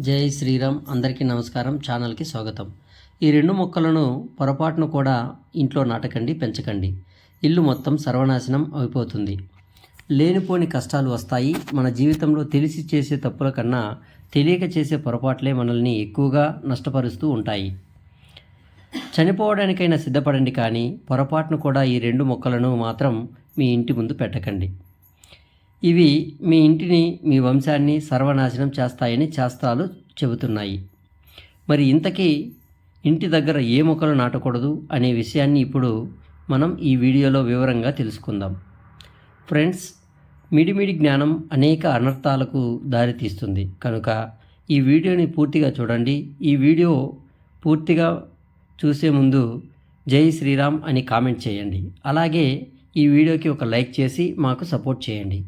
జై శ్రీరామ్. అందరికీ నమస్కారం. ఛానల్కి స్వాగతం. ఈ రెండు మొక్కలను పొరపాటును కూడా ఇంట్లో నాటకండి పెంచకండి. ఇల్లు మొత్తం సర్వనాశనం అయిపోతుంది. లేనిపోని కష్టాలు వస్తాయి. మన జీవితంలో తెలిసి చేసే తప్పుల కన్నా తెలియక చేసే పొరపాట్లే మనల్ని ఎక్కువగా నష్టపరుస్తూ ఉంటాయి. చనిపోవడానికైనా సిద్ధపడండి కానీ పొరపాటును కూడా ఈ రెండు మొక్కలను మాత్రం మీ ఇంటి ముందు పెట్టకండి. ఇవి మీ ఇంటిని మీ వంశాన్ని సర్వనాశనం చేస్తాయని శాస్త్రాలు చెబుతున్నాయి. మరి ఇంతకీ ఇంటి దగ్గర ఏ మొక్కలు నాటకూడదు అనే విషయాన్ని ఇప్పుడు మనం ఈ వీడియోలో వివరంగా తెలుసుకుందాం. ఫ్రెండ్స్ మిడిమిడి జ్ఞానం అనేక అనర్థాలకు దారితీస్తుంది. కనుక ఈ వీడియోని పూర్తిగా చూడండి. ఈ వీడియో పూర్తిగా చూసే ముందు జై శ్రీరామ్ అని కామెంట్ చేయండి. అలాగే ఈ వీడియోకి ఒక లైక్ చేసి మాకు సపోర్ట్ చేయండి.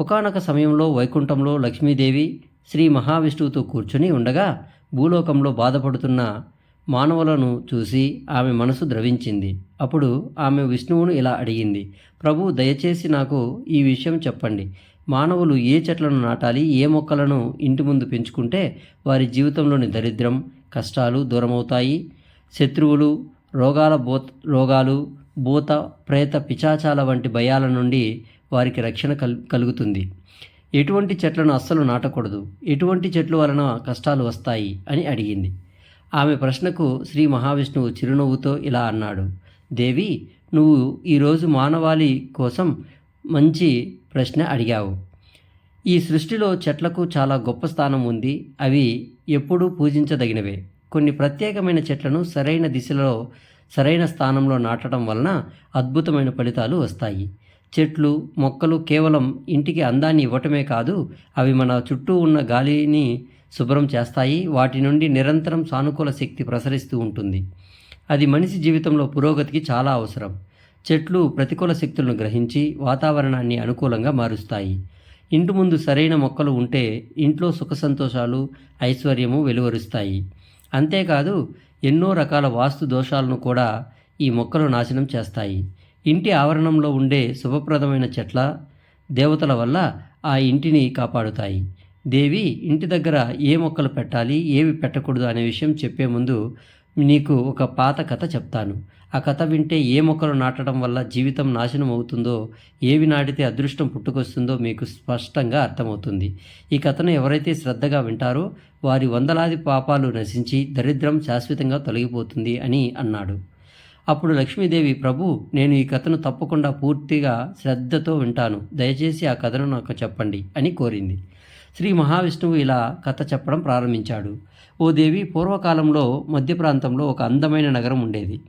ఒకానొక సమయంలో వైకుంఠంలో లక్ష్మీదేవి శ్రీ మహావిష్ణువుతో కూర్చుని ఉండగా భూలోకంలో బాధపడుతున్న మానవులను చూసి ఆమె మనసు ద్రవించింది. అప్పుడు ఆమె విష్ణువును ఇలా అడిగింది ప్రభు దయచేసి నాకు ఈ విషయం చెప్పండి. మానవులు ఏ చెట్లను నాటాలి ఏ మొక్కలను ఇంటి ముందు పెంచుకుంటే వారి జీవితంలోని దరిద్రం కష్టాలు దూరమవుతాయి. శత్రువులు రోగాల బో రోగాలు భూత ప్రేత పిచాచాల వంటి భయాల నుండి వారికి రక్షణ కల్ కలుగుతుంది. ఎటువంటి చెట్లను అస్సలు నాటకూడదు. ఎటువంటి చెట్లు వలన కష్టాలు వస్తాయి అని అడిగింది. ఆమె ప్రశ్నకు శ్రీ మహావిష్ణువు చిరునవ్వుతో ఇలా అన్నాడు. దేవి నువ్వు ఈరోజు మానవాళి కోసం మంచి ప్రశ్న అడిగావు. ఈ సృష్టిలో చెట్లకు చాలా గొప్ప స్థానం ఉంది. అవి ఎప్పుడూ పూజించదగినవే. కొన్ని ప్రత్యేకమైన చెట్లను సరైన దిశలో సరైన స్థానంలో నాటడం వలన అద్భుతమైన ఫలితాలు వస్తాయి. చెట్లు మొక్కలు కేవలం ఇంటికి అందాన్ని ఇవ్వటమే కాదు అవి మన చుట్టూ ఉన్న గాలిని శుభ్రం చేస్తాయి వాటి నుండి నిరంతరం సానుకూల శక్తి ప్రసరిస్తూ ఉంటుంది. అది మనిషి జీవితంలో పురోగతికి చాలా అవసరం. చెట్లు ప్రతికూల శక్తులను గ్రహించి వాతావరణాన్ని అనుకూలంగా మారుస్తాయి. ఇంటి ముందు సరైన మొక్కలు ఉంటే ఇంట్లో సుఖ సంతోషాలు ఐశ్వర్యము వెలువరుస్తాయి. అంతేకాదు ఎన్నో రకాల వాస్తు దోషాలను కూడా ఈ మొక్కలు నాశనం చేస్తాయి. ఇంటి ఆవరణంలో ఉండే శుభప్రదమైన చెట్ల దేవతల వల్ల ఆ ఇంటిని కాపాడుతాయి. దేవి ఇంటి దగ్గర ఏ మొక్కలు పెట్టాలి ఏవి పెట్టకూడదు అనే విషయం చెప్పే ముందు నీకు ఒక పాత కథ చెప్తాను. ఆ కథ వింటే ఏ మొక్కలు నాటడం వల్ల జీవితం నాశనం అవుతుందో ఏవి నాటితే అదృష్టం పుట్టుకొస్తుందో మీకు స్పష్టంగా అర్థమవుతుంది. ఈ కథను ఎవరైతే శ్రద్ధగా వింటారో వారి వందలాది పాపాలు నశించి దరిద్రం శాశ్వతంగా తొలగిపోతుంది అని అన్నాడు. అప్పుడు లక్ష్మీదేవి ప్రభు నేను ఈ కథను తప్పకుండా పూర్తిగా శ్రద్ధతో వింటాను. దయచేసి ఆ కథను నాకు చెప్పండి అని కోరింది. శ్రీ మహావిష్ణువు ఇలా కథ చెప్పడం ప్రారంభించాడు. ఓ దేవి పూర్వకాలంలో మధ్య ప్రాంతంలో ఒక అందమైన నగరం ఉండేది.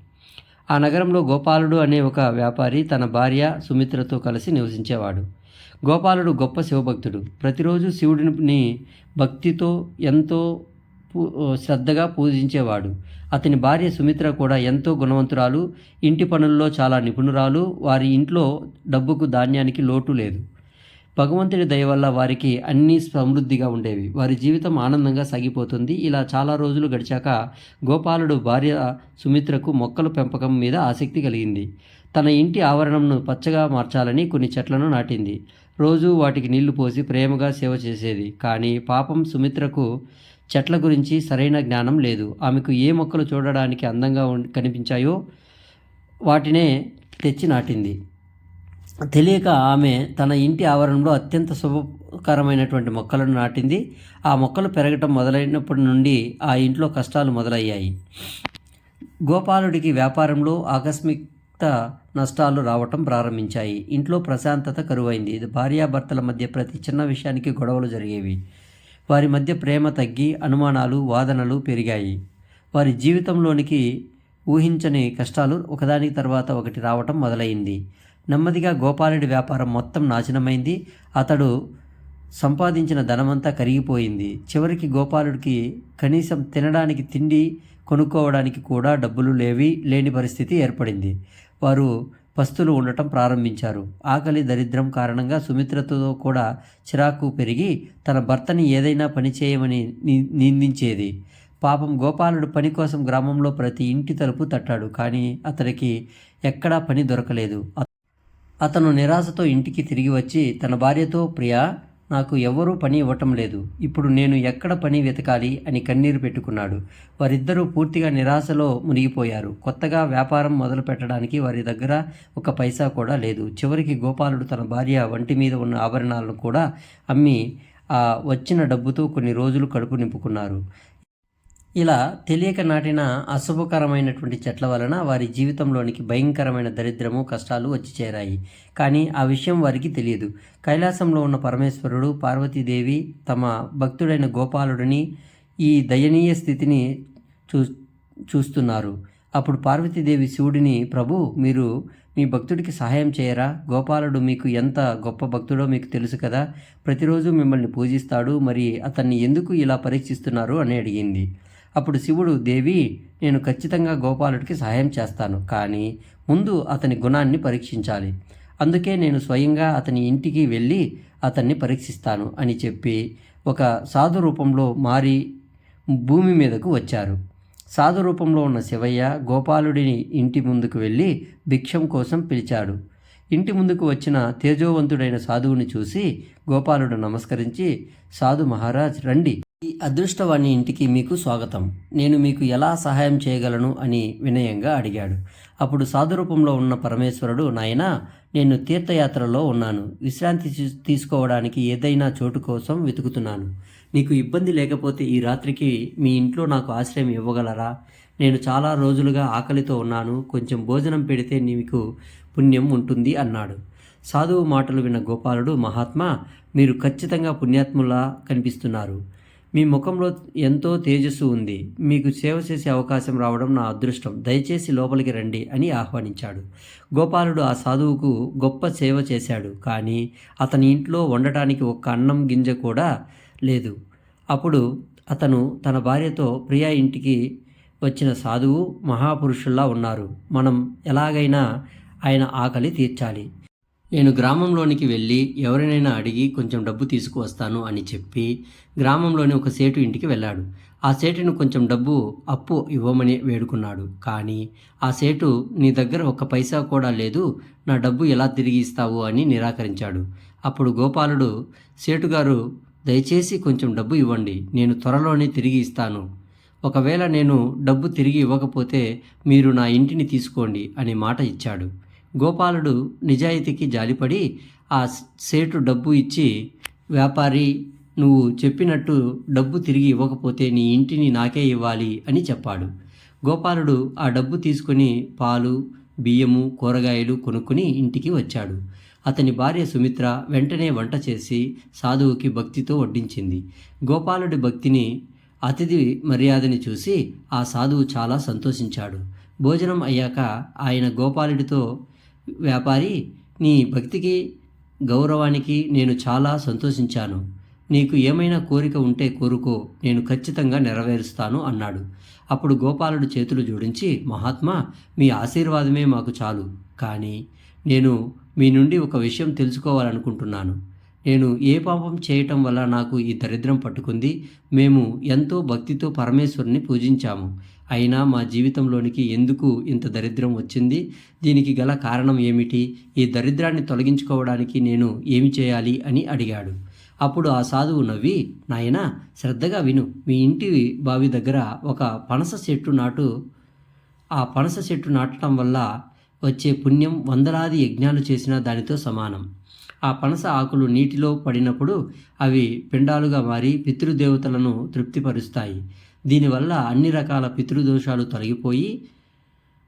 ఆ నగరంలో గోపాలుడు అనే ఒక వ్యాపారి తన భార్య సుమిత్రతో కలిసి నివసించేవాడు. గోపాలుడు గొప్ప శివభక్తుడు. ప్రతిరోజు శివుడిని భక్తితో ఎంతో శ్రద్ధగా పూజించేవాడు. అతని భార్య సుమిత్ర కూడా ఎంతో గుణవంతురాలు ఇంటి పనుల్లో చాలా నిపుణురాలు వారి ఇంట్లో డబ్బుకు ధాన్యానికి లోటు లేదు. భగవంతుడి దయ వల్ల వారికి అన్నీ సమృద్ధిగా ఉండేవి. వారి జీవితం ఆనందంగా సాగిపోతుంది. ఇలా చాలా రోజులు గడిచాక గోపాలుడు భార్య సుమిత్రకు మొక్కల పెంపకం మీద ఆసక్తి కలిగింది. తన ఇంటి ఆవరణంను పచ్చగా మార్చాలని కొన్ని చెట్లను నాటింది. రోజు వాటికి నీళ్ళు పోసి ప్రేమగా సేవ చేసేది. కానీ పాపం సుమిత్రకు చెట్ల గురించి సరైన జ్ఞానం లేదు. ఆమెకు ఏ మొక్కలు చూడడానికి అందంగా కనిపించాయో వాటినే తెచ్చి నాటింది. తెలియక ఆమె తన ఇంటి ఆవరణలో అత్యంత శుభకరమైనటువంటి మొక్కలను నాటింది. ఆ మొక్కలు పెరగటం మొదలైనప్పటి నుండి ఆ ఇంట్లో కష్టాలు మొదలయ్యాయి. గోపాలుడికి వ్యాపారంలో ఆకస్మిక నష్టాలు రావటం ప్రారంభించాయి. ఇంట్లో ప్రశాంతత కరువైంది. ఇది భార్యాభర్తల మధ్య ప్రతి చిన్న విషయానికి గొడవలు జరిగేవి. వారి మధ్య ప్రేమ తగ్గి అనుమానాలు వాదనలు పెరిగాయి. వారి జీవితంలోనికి ఊహించని కష్టాలు ఒకదాని తర్వాత ఒకటి రావటం మొదలైంది. నెమ్మదిగా గోపాలుడి వ్యాపారం మొత్తం నాశనమైంది. అతడు సంపాదించిన ధనమంతా కరిగిపోయింది. చివరికి గోపాలుడికి కనీసం తినడానికి తిండి కొనుక్కోవడానికి కూడా డబ్బులు లేవి లేని పరిస్థితి ఏర్పడింది. వారు పస్తులు ఉండటం ప్రారంభించారు. ఆకలి దరిద్రం కారణంగా సుమిత్రతో కూడా చిరాకు పెరిగి తన భర్తని ఏదైనా పని చేయమని ని- నిందించేది. పాపం గోపాలుడు పని కోసం గ్రామంలో ప్రతి ఇంటి తలుపు తట్టాడు కానీ అతనికి ఎక్కడా పని దొరకలేదు. అతను నిరాశతో ఇంటికి తిరిగి వచ్చి తన భార్యతో ప్రియా నాకు ఎవరూ పని ఇవ్వటం లేదు. ఇప్పుడు నేను ఎక్కడ పని వెతకాలి అని కన్నీరు పెట్టుకున్నాడు. వారిద్దరూ పూర్తిగా నిరాశలో మునిగిపోయారు. కొత్తగా వ్యాపారం మొదలు పెట్టడానికి వారి దగ్గర ఒక పైసా కూడా లేదు. చివరికి గోపాలుడు తన భార్య వంటి మీద ఉన్న ఆభరణాలను కూడా అమ్మి ఆ వచ్చిన డబ్బుతో కొన్ని రోజులు కడుపు నింపుకున్నారు. ఇలా తెలియక నాటిన అశుభకరమైనటువంటి చెట్ల వలన వారి జీవితంలోనికి భయంకరమైన దరిద్రము కష్టాలు వచ్చి చేరాయి. కానీ ఆ విషయం వారికి తెలియదు. కైలాసంలో ఉన్న పరమేశ్వరుడు పార్వతీదేవి తమ భక్తుడైన గోపాలుడిని ఈ దయనీయ స్థితిని చూ చూస్తున్నారు. అప్పుడు పార్వతీదేవి శివుడిని ప్రభు మీరు మీ భక్తుడికి సహాయం చేయరా? గోపాలుడు మీకు ఎంత గొప్ప భక్తుడో మీకు తెలుసు కదా. ప్రతిరోజు మిమ్మల్ని పూజిస్తాడు. మరి అతన్ని ఎందుకు ఇలా పరీక్షిస్తున్నారు? అని అడిగింది. అప్పుడు శివుడు దేవి నేను ఖచ్చితంగా గోపాలుడికి సహాయం చేస్తాను కానీ ముందు అతని గుణాన్ని పరీక్షించాలి. అందుకే నేను స్వయంగా అతని ఇంటికి వెళ్ళి అతన్ని పరీక్షిస్తాను అని చెప్పి ఒక సాధు రూపంలో మారి భూమి మీదకు వచ్చారు. సాధు రూపంలో ఉన్న శివయ్య గోపాలుడిని ఇంటి ముందుకు వెళ్ళి భిక్షం కోసం పిలిచాడు. ఇంటి ముందుకు వచ్చిన తేజోవంతుడైన సాధువుని చూసి గోపాలుడు నమస్కరించి సాధు మహారాజ్ రండి. ఈ అదృష్టవాణి ఇంటికి మీకు స్వాగతం. నేను మీకు ఎలా సహాయం చేయగలను అని వినయంగా అడిగాడు. అప్పుడు సాధు రూపంలో ఉన్న పరమేశ్వరుడు నాయనా నేను తీర్థయాత్రలో ఉన్నాను. విశ్రాంతి తీసుకోవడానికి ఏదైనా చోటు కోసం వెతుకుతున్నాను. నీకు ఇబ్బంది లేకపోతే ఈ రాత్రికి మీ ఇంట్లో నాకు ఆశ్రయం ఇవ్వగలరా? నేను చాలా రోజులుగా ఆకలితో ఉన్నాను. కొంచెం భోజనం పెడితే నీకు పుణ్యం ఉంటుంది అన్నాడు. సాధువు మాటలు విన్న గోపాలుడు మహాత్మా మీరు ఖచ్చితంగా పుణ్యాత్ములా కనిపిస్తున్నారు. మీ ముఖంలో ఎంతో తేజస్సు ఉంది. మీకు సేవ చేసే అవకాశం రావడం నా అదృష్టం. దయచేసి లోపలికి రండి అని ఆహ్వానించాడు. గోపాలుడు ఆ సాధువుకు గొప్ప సేవ చేశాడు. కానీ అతని ఇంట్లో వండటానికి ఒక్క అన్నం గింజ కూడా లేదు. అప్పుడు అతను తన భార్యతో ప్రియా ఇంటికి వచ్చిన సాధువు మహాపురుషుల్లా ఉన్నారు. మనం ఎలాగైనా ఆయన ఆకలి తీర్చాలి. నేను గ్రామంలోనికి వెళ్ళి ఎవరినైనా అడిగి కొంచెం డబ్బు తీసుకువస్తాను అని చెప్పి గ్రామంలోని ఒక సేటు ఇంటికి వెళ్ళాడు. ఆ సేటును కొంచెం డబ్బు అప్పు ఇవ్వమని వేడుకున్నాడు. కానీ ఆ సేటు నీ దగ్గర ఒక్క పైసా కూడా లేదు నా డబ్బు ఎలా తిరిగి ఇస్తావు? అని నిరాకరించాడు. అప్పుడు గోపాలుడు సేటుగారు దయచేసి కొంచెం డబ్బు ఇవ్వండి నేను త్వరలోనే తిరిగి ఇస్తాను. ఒకవేళ నేను డబ్బు తిరిగి ఇవ్వకపోతే మీరు నా ఇంటిని తీసుకోండి అనే మాట ఇచ్చాడు. గోపాలుడు నిజాయితీకి జాలిపడి ఆ సేటు డబ్బు ఇచ్చి వ్యాపారి నువ్వు చెప్పినట్టు డబ్బు తిరిగి ఇవ్వకపోతే నీ ఇంటిని నాకే ఇవ్వాలి అని చెప్పాడు. గోపాలుడు ఆ డబ్బు తీసుకుని పాలు బియ్యము కూరగాయలు కొనుక్కుని ఇంటికి వచ్చాడు. అతని భార్య సుమిత్ర వెంటనే వంట చేసి సాధువుకి భక్తితో వడ్డించింది. గోపాలుడి భక్తిని అతిథి మర్యాదని చూసి ఆ సాధువు చాలా సంతోషించాడు. భోజనం అయ్యాక ఆయన గోపాలుడితో వ్యాపారి నీ భక్తికి గౌరవానికి నేను చాలా సంతోషించాను. నీకు ఏమైనా కోరిక ఉంటే కోరుకో నేను ఖచ్చితంగా నెరవేరుస్తాను అన్నాడు. అప్పుడు గోపాలుడు చేతులు జోడించి మహాత్మా మీ ఆశీర్వాదమే మాకు చాలు. కానీ నేను మీ నుండి ఒక విషయం తెలుసుకోవాలనుకుంటున్నాను. నేను ఏ పాపం చేయటం వల్ల నాకు ఈ దరిద్రం పట్టుకుంది? మేము ఎంతో భక్తితో పరమేశ్వరుని పూజించాము. అయినా మా జీవితంలోనికి ఎందుకు ఇంత దరిద్రం వచ్చింది? దీనికి గల కారణం ఏమిటి? ఈ దరిద్రాన్ని తొలగించుకోవడానికి నేను ఏమి చేయాలి అని అడిగాడు. అప్పుడు ఆ సాధువు నవ్వి నాయన శ్రద్ధగా విను. మీ ఇంటి బావి దగ్గర ఒక పనస చెట్టు నాటు ఆ పనస చెట్టు నాటడం వల్ల వచ్చే పుణ్యం వందలాది యజ్ఞాలు చేసినా దానితో సమానం. ఆ పనస ఆకులు నీటిలో పడినప్పుడు అవి పిండాలుగా మారి పితృదేవతలను తృప్తిపరుస్తాయి. దీనివల్ల అన్ని రకాల పితృదోషాలు తొలగిపోయి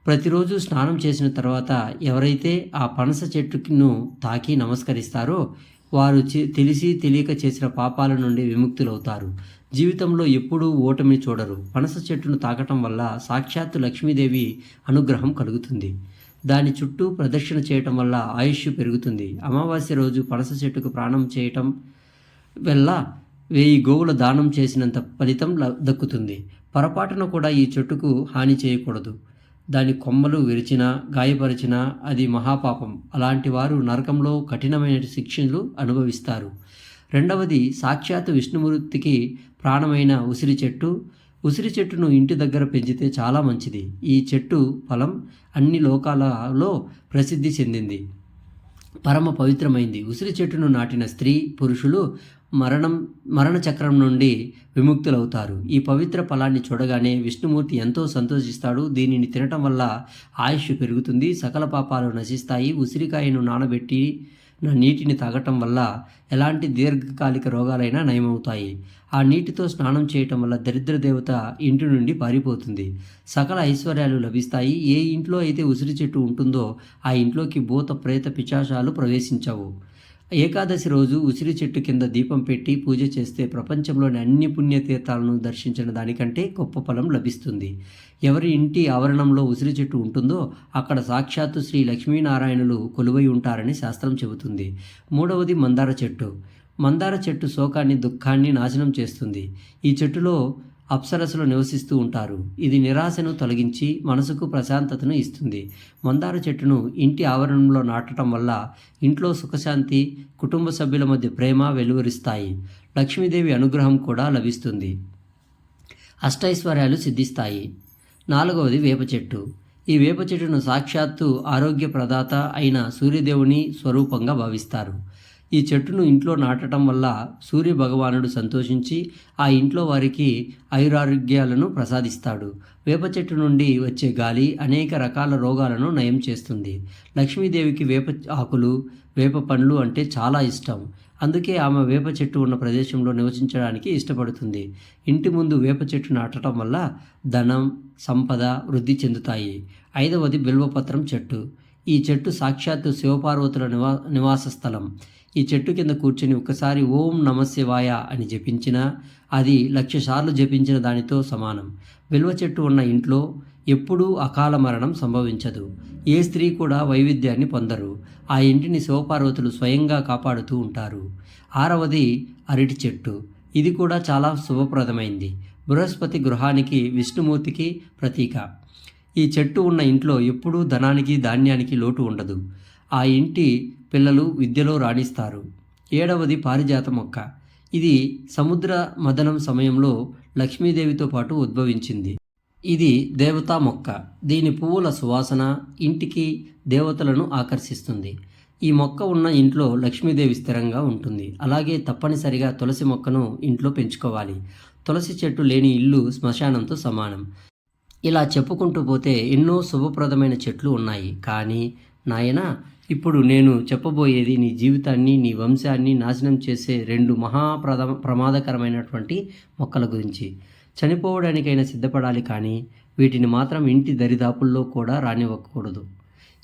ప్రతిరోజు స్నానం చేసిన తర్వాత ఎవరైతే ఆ పనస చెట్టును తాకి నమస్కరిస్తారో వారు తెలిసి తెలియక చేసిన పాపాల నుండి విముక్తులవుతారు. జీవితంలో ఎప్పుడూ ఓటమి చూడరు. పనస చెట్టును తాకటం వల్ల సాక్షాత్తు లక్ష్మీదేవి అనుగ్రహం కలుగుతుంది. దాని చుట్టూ ప్రదక్షిణ చేయటం వల్ల ఆయుష్ పెరుగుతుంది. అమావాస్య రోజు పనస చెట్టుకు ప్రాణం చేయటం వల్ల వెయ్యి గోవుల దానం చేసినంత ఫలితం ల- దక్కుతుంది. పొరపాటున కూడా ఈ చెట్టుకు హాని చేయకూడదు. దాని కొమ్మలు విరిచినా గాయపరిచినా అది మహాపాపం. అలాంటి వారు నరకంలో కఠినమైన శిక్షలు అనుభవిస్తారు. రెండవది సాక్షాత్ విష్ణుమూర్తికి ప్రాణమైన ఉసిరి చెట్టు. ఉసిరి చెట్టును ఇంటి దగ్గర పెంచితే చాలా మంచిది. ఈ చెట్టు ఫలం అన్ని లోకాలలో ప్రసిద్ధి చెందింది. పరమ పవిత్రమైంది. ఉసిరి చెట్టును నాటిన స్త్రీ పురుషులు మరణం మరణ చక్రం నుండి విముక్తులవుతారు. ఈ పవిత్ర ఫలాన్ని చూడగానే విష్ణుమూర్తి ఎంతో సంతోషిస్తాడు. దీనిని తినటం వల్ల ఆయుష్ పెరుగుతుంది సకల పాపాలు నశిస్తాయి. ఉసిరికాయను నానబెట్టి నా నీటిని తాగటం వల్ల ఎలాంటి దీర్ఘకాలిక రోగాలైనా నయమవుతాయి. ఆ నీటితో స్నానం చేయటం వల్ల దరిద్ర దేవత ఇంటి నుండి పారిపోతుంది. సకల ఐశ్వర్యాలు లభిస్తాయి. ఏ ఇంట్లో అయితే ఉసిరి చెట్టు ఉంటుందో ఆ ఇంట్లోకి భూత ప్రేత పిచాచాలు ప్రవేశించవు. ఏకాదశి రోజు ఉసిరి చెట్టు కింద దీపం పెట్టి పూజ చేస్తే ప్రపంచంలోని అన్ని పుణ్యతీర్థాలను దర్శించిన దానికంటే గొప్ప ఫలం లభిస్తుంది. ఎవరి ఇంటి ఆవరణంలో ఉసిరి చెట్టు ఉంటుందో అక్కడ సాక్షాత్తు శ్రీ లక్ష్మీనారాయణులు కొలువై ఉంటారని శాస్త్రం చెబుతుంది. మూడవది మందార చెట్టు. మందార చెట్టు శోకాన్ని దుఃఖాన్ని నాశనం చేస్తుంది. ఈ చెట్టులో అప్సరసులు నివసిస్తూ ఉంటారు. ఇది నిరాశను తొలగించి మనసుకు ప్రశాంతతను ఇస్తుంది. మందార చెట్టును ఇంటి ఆవరణంలో నాటడం వల్ల ఇంట్లో సుఖశాంతి కుటుంబ సభ్యుల మధ్య ప్రేమ వెలువరిస్తాయి. లక్ష్మీదేవి అనుగ్రహం కూడా లభిస్తుంది. అష్టైశ్వర్యాలు సిద్ధిస్తాయి. నాలుగవది వేప చెట్టు. ఈ వేప చెట్టును సాక్షాత్తు ఆరోగ్య ప్రదాత అయిన సూర్యదేవుని స్వరూపంగా భావిస్తారు. ఈ చెట్టును ఇంట్లో నాటడం వల్ల సూర్య భగవానుడు సంతోషించి ఆ ఇంట్లో వారికి ఐరారోగ్యాలను ప్రసాదిస్తాడు. వేప చెట్టు నుండి వచ్చే గాలి అనేక రకాల రోగాలను నయం చేస్తుంది. లక్ష్మీదేవికి వేప ఆకులు వేప పండ్లు అంటే చాలా ఇష్టం. అందుకే ఆమె వేప చెట్టు ఉన్న ప్రదేశంలో నివసించడానికి ఇష్టపడుతుంది. ఇంటి ముందు వేప చెట్టు నాటడం వల్ల ధనం సంపద వృద్ధి చెందుతాయి. ఐదవది బిల్వపత్రం చెట్టు. ఈ చెట్టు సాక్షాత్తు శివపార్వతుల నివా నివాస స్థలం ఈ చెట్టు కింద కూర్చొని ఒకసారి ఓం నమశివాయ అని జపించినా అది లక్ష సార్లు జపించిన దానితో సమానం. విలువ చెట్టు ఉన్న ఇంట్లో ఎప్పుడూ అకాల మరణం సంభవించదు. ఏ స్త్రీ కూడా వైవిధ్యాన్ని పొందరు. ఆ ఇంటిని శివపార్వతులు స్వయంగా కాపాడుతూ ఉంటారు. ఆరవది అరటి చెట్టు. ఇది కూడా చాలా శుభప్రదమైంది. బృహస్పతి గృహానికి విష్ణుమూర్తికి ప్రతీక. ఈ చెట్టు ఉన్న ఇంట్లో ఎప్పుడూ ధనానికి ధాన్యానికి లోటు ఉండదు. ఆ ఇంటి పిల్లలు విద్యలో రాణిస్తారు. ఏడవది పారిజాత మొక్క. ఇది సముద్ర మదనం సమయంలో లక్ష్మీదేవితో పాటు ఉద్భవించింది. ఇది దేవతా మొక్క. దీని పువ్వుల సువాసన ఇంటికి దేవతలను ఆకర్షిస్తుంది. ఈ మొక్క ఉన్న ఇంట్లో లక్ష్మీదేవి స్థిరంగా ఉంటుంది. అలాగే తప్పనిసరిగా తులసి మొక్కను ఇంట్లో పెంచుకోవాలి. తులసి చెట్టు లేని ఇల్లు శ్మశానంతో సమానం. ఇలా చెప్పుకుంటూ పోతే ఎన్నో శుభప్రదమైన చెట్లు ఉన్నాయి. కానీ నాయన ఇప్పుడు నేను చెప్పబోయేది నీ జీవితాన్ని నీ వంశాన్ని నాశనం చేసే రెండు మహాప్రద ప్రమాదకరమైనటువంటి మొక్కల గురించి. చనిపోవడానికైనా సిద్ధపడాలి కానీ వీటిని మాత్రం ఇంటి దరిదాపుల్లో కూడా రానివ్వకూడదు.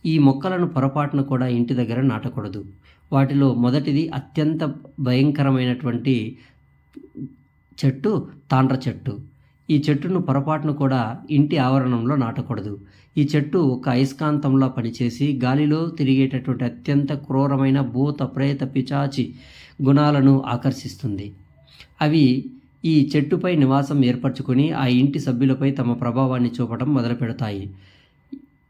ఈ మొక్కలను పొరపాటున కూడా ఇంటి దగ్గర నాటకూడదు. వాటిలో మొదటిది అత్యంత భయంకరమైనటువంటి చెట్టు తాండ్ర చెట్టు. ఈ చెట్టును పొరపాటును కూడా ఇంటి ఆవరణంలో నాటకూడదు. ఈ చెట్టు ఒక అయస్కాంతంలా పనిచేసి గాలిలో తిరిగేటటువంటి అత్యంత క్రూరమైన భూత ప్రేత పిచాచి గుణాలను ఆకర్షిస్తుంది. అవి ఈ చెట్టుపై నివాసం ఏర్పరచుకొని ఆ ఇంటి సభ్యులపై తమ ప్రభావాన్ని చూపడం మొదలు పెడతాయి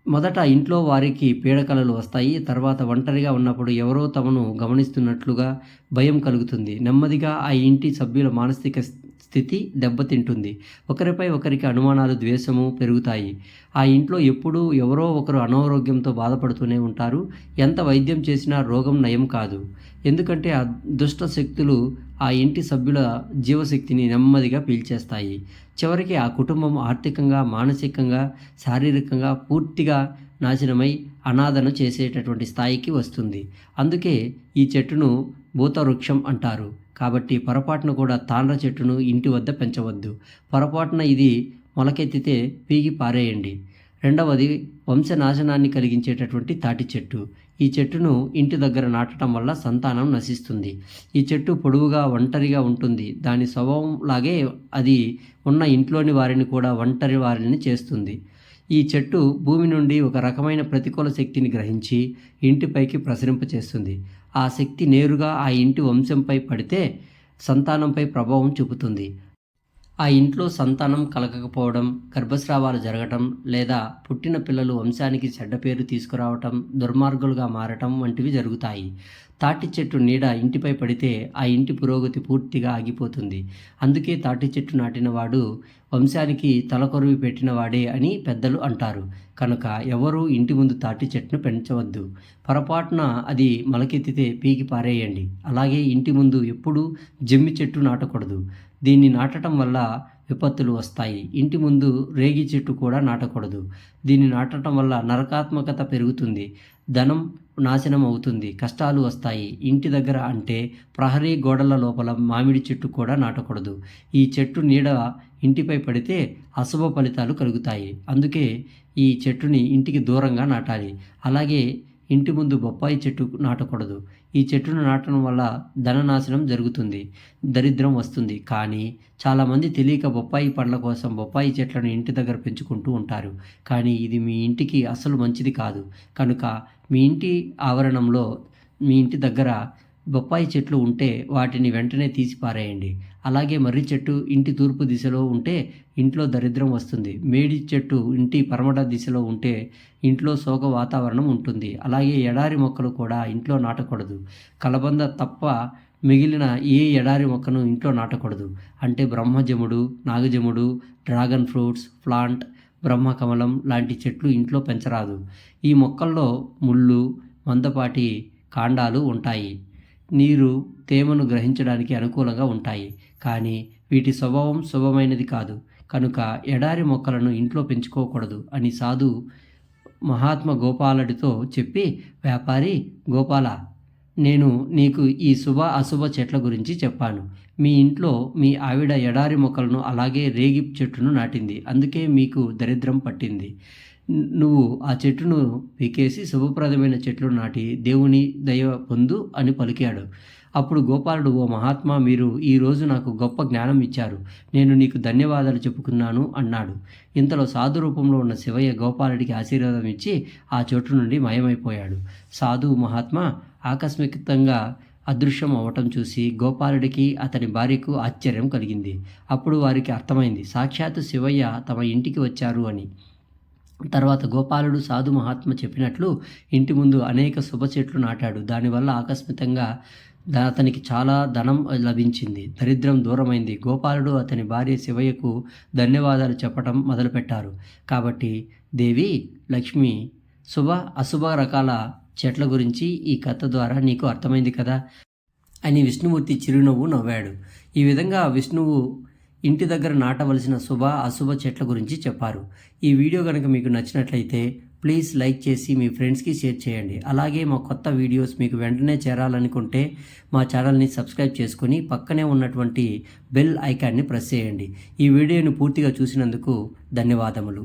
మొదట ఇంట్లో వారికి పీడకలలు వస్తాయి. తర్వాత ఒంటరిగా ఉన్నప్పుడు ఎవరో తమను గమనిస్తున్నట్లుగా భయం కలుగుతుంది. నెమ్మదిగా ఆ ఇంటి సభ్యుల మానసిక స్థితి దెబ్బతింటుంది. ఒకరిపై ఒకరికి అనుమానాలు ద్వేషము పెరుగుతాయి. ఆ ఇంట్లో ఎప్పుడూ ఎవరో ఒకరు అనారోగ్యంతో బాధపడుతూనే ఉంటారు. ఎంత వైద్యం చేసినా రోగం నయం కాదు. ఎందుకంటే ఆ దుష్ట శక్తులు ఆ ఇంటి సభ్యుల జీవశక్తిని నెమ్మదిగా పీల్చేస్తాయి. చివరికి ఆ కుటుంబం ఆర్థికంగా మానసికంగా శారీరకంగా పూర్తిగా నాశనమై అనాథను చేసేటటువంటి స్థాయికి వస్తుంది. అందుకే ఈ చెట్టును భూతవృక్షం అంటారు. కాబట్టి పొరపాటున కూడా తాండ్ర చెట్టును ఇంటి వద్ద పెంచవద్దు. పొరపాటున ఇది మొలకెత్తితే పీకి పారేయండి. రెండవది వంశనాశనాన్ని కలిగించేటటువంటి తాటి చెట్టు. ఈ చెట్టును ఇంటి దగ్గర నాటడం వల్ల సంతానం నశిస్తుంది. ఈ చెట్టు పొడవుగా ఒంటరిగా ఉంటుంది. దాని స్వభావం లాగే అది ఉన్న ఇంట్లోని వారిని కూడా ఒంటరి వారిని చేస్తుంది. ఈ చెట్టు భూమి నుండి ఒక రకమైన ప్రతికూల శక్తిని గ్రహించి ఇంటిపైకి ప్రసరింపచేస్తుంది. ఆ శక్తి నేరుగా ఆ ఇంటి వంశంపై పడితే సంతానంపై ప్రభావం చూపుతుంది. ఆ ఇంట్లో సంతానం కలగకపోవడం గర్భస్రావాలు జరగటం లేదా పుట్టిన పిల్లలు వంశానికి చెడ్డ పేరు తీసుకురావటం దుర్మార్గులుగా మారటం వంటివి జరుగుతాయి. తాటి చెట్టు నీడ ఇంటిపై పడితే ఆ ఇంటి పురోగతి పూర్తిగా ఆగిపోతుంది. అందుకే తాటి చెట్టు నాటినవాడు వంశానికి తలకొరువి పెట్టినవాడే అని పెద్దలు అంటారు. కనుక ఎవరూ ఇంటి ముందు తాటి చెట్టును పెంచవద్దు. పొరపాటున అది మొలకెత్తితే పీకి పారేయండి. అలాగే ఇంటి ముందు ఎప్పుడూ జమ్మి చెట్టు నాటకూడదు. దీన్ని నాటడం వల్ల విపత్తులు వస్తాయి. ఇంటి ముందు రేగి చెట్టు కూడా నాటకూడదు. దీన్ని నాటడం వల్ల నరకాత్మకత పెరుగుతుంది. ధనం నాశనం అవుతుంది కష్టాలు వస్తాయి. ఇంటి దగ్గర అంటే ప్రహరీ గోడల లోపల మామిడి చెట్టు కూడా నాటకూడదు. ఈ చెట్టు నీడ ఇంటిపై పడితే అశుభ ఫలితాలు కలుగుతాయి. అందుకే ఈ చెట్టుని ఇంటికి దూరంగా నాటాలి. అలాగే ఇంటి ముందు బొప్పాయి చెట్టు నాటకూడదు. ఈ చెట్టును నాటడం వల్ల ధననాశనం జరుగుతుంది దరిద్రం వస్తుంది. కానీ చాలామంది తెలియక బొప్పాయి పండ్ల కోసం బొప్పాయి చెట్లను ఇంటి దగ్గర పెంచుకుంటూ ఉంటారు. కానీ ఇది మీ ఇంటికి అసలు మంచిది కాదు. కనుక మీ ఇంటి ఆవరణంలో మీ ఇంటి దగ్గర బొప్పాయి చెట్లు ఉంటే వాటిని వెంటనే తీసి పారేయండి. అలాగే మర్రి చెట్టు ఇంటి తూర్పు దిశలో ఉంటే ఇంట్లో దరిద్రం వస్తుంది. మేడి చెట్టు ఇంటి పరమట దిశలో ఉంటే ఇంట్లో శోక వాతావరణం ఉంటుంది. అలాగే ఎడారి మొక్కలు కూడా ఇంట్లో నాటకూడదు. కలబంద తప్ప మిగిలిన ఏ ఎడారి మొక్కను ఇంట్లో నాటకూడదు. అంటే బ్రహ్మజముడు నాగజముడు డ్రాగన్ ఫ్రూట్స్ ప్లాంట్ బ్రహ్మకమలం లాంటి చెట్లు ఇంట్లో పెంచరాదు. ఈ మొక్కల్లో ముళ్ళు మందపాటి కాండాలు ఉంటాయి. నీరు తేమను గ్రహించడానికి అనుకూలంగా ఉంటాయి. కానీ వీటి స్వభావం శుభమైనది కాదు. కనుక ఎడారి మొక్కలను ఇంట్లో పెంచుకోకూడదు అని సాధు మహాత్మ గోపాలుడితో చెప్పి వ్యాపారి గోపాల నేను నీకు ఈ శుభ అశుభ చెట్ల గురించి చెప్పాను. మీ ఇంట్లో మీ ఆవిడ ఎడారి మొక్కలను అలాగే రేగి చెట్టును నాటింది. అందుకే మీకు దరిద్రం పట్టింది. నువ్వు ఆ చెట్టును పీకేసి శుభప్రదమైన చెట్లు నాటి దేవుని దయ పొందు అని పలికాడు. అప్పుడు గోపాలుడు ఓ మహాత్మా మీరు ఈరోజు నాకు గొప్ప జ్ఞానం ఇచ్చారు. నేను నీకు ధన్యవాదాలు చెప్పుకున్నాను అన్నాడు. ఇంతలో సాధు రూపంలో ఉన్న శివయ్య గోపాలుడికి ఆశీర్వాదం ఇచ్చి ఆ చోటు నుండి మాయమైపోయాడు. సాధు మహాత్మా ఆకస్మికంగా అదృశ్యం అవటం చూసి గోపాలుడికి అతని భార్యకు ఆశ్చర్యం కలిగింది. అప్పుడు వారికి అర్థమైంది సాక్షాత్తు శివయ్య తమ ఇంటికి వచ్చారు అని. తర్వాత గోపాలుడు సాధు మహాత్మ చెప్పినట్లు ఇంటి ముందు అనేక శుభ చెట్లు నాటాడు. దానివల్ల ఆకస్మికంగా అతనికి చాలా ధనం లభించింది. దరిద్రం దూరమైంది. గోపాలుడు అతని భార్య శివయ్యకు ధన్యవాదాలు చెప్పటం మొదలుపెట్టారు. కాబట్టి దేవి లక్ష్మి శుభ అశుభ రకాల చెట్ల గురించి ఈ కథ ద్వారా నీకు అర్థమైంది కదా? అని విష్ణుమూర్తి చిరునవ్వు నవ్వాడు. ఈ విధంగా విష్ణువు ఇంటి దగ్గర నాటవలసిన శుభ అశుభ చెట్ల గురించి చెప్పారు. ఈ వీడియో కనుక మీకు నచ్చినట్లయితే ప్లీజ్ లైక్ చేసి మీ ఫ్రెండ్స్కి షేర్ చేయండి. అలాగే మా కొత్త వీడియోస్ మీకు వెంటనే చేరాలనుకుంటే మా ఛానల్ని సబ్స్క్రైబ్ చేసుకుని పక్కనే ఉన్నటువంటి బెల్ ఐకాన్ని ప్రెస్ చేయండి. ఈ వీడియోని పూర్తిగా చూసినందుకు ధన్యవాదములు.